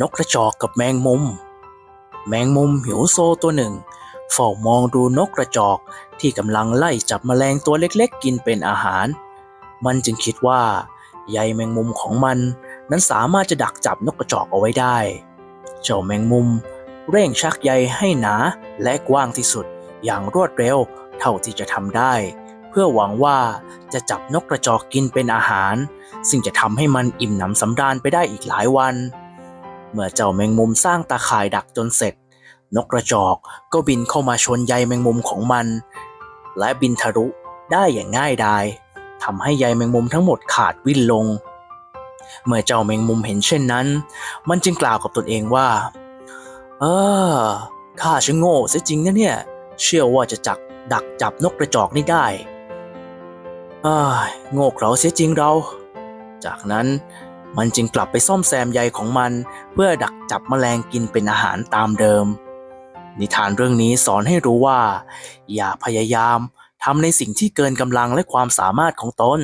นกกระจอกกับแมงมุม แมงมุมหิวโซตัวหนึ่ง เฝ้ามองดูนกกระจอกที่กำลังไล่จับแมลงตัวเล็กๆ กินเป็นอาหาร มันจึงคิดว่าใยแมงมุมของมันนั้นสามารถจะดักจับนกกระจอกเอาไว้ได้ เจ้าแมงมุมเร่งชักใยให้หนาและกว้างที่สุดอย่างรวดเร็วเท่าที่จะทำได้ เพื่อหวังว่าจะจับนกกระจอกกินเป็นอาหาร ซึ่งจะทำให้มันอิ่มหนำสำราญไปได้อีกหลายวัน เมื่อเจ้าแมงมุมสร้างตาข่ายดักจนเสร็จ นกกระจอกก็บินเข้ามาชนใยแมงมุมของมัน และบินทะลุได้อย่างง่ายดายทำให้ใยแมงมุมทั้งหมดขาดวิ่นลง เมื่อเจ้าแมงมุมเห็นเช่นนั้น มันจึงกล่าวกับตนเองว่า เออข้าช่างโง่เสียจริงนะเนี่ย เชื่อว่าจะจักดักจับนกกระจอกนี่ได้อ้าโง่เขลาเสียจริงเรา จากนั้น มันจึงกลับไปซ่อมแซมใยของมัน เพื่อดักจับแมลงกินเป็นอาหารตามเดิม นิทานเรื่องนี้สอนให้รู้ว่า อย่าพยายามทำในสิ่งที่เกินกำลังและความสามารถของตน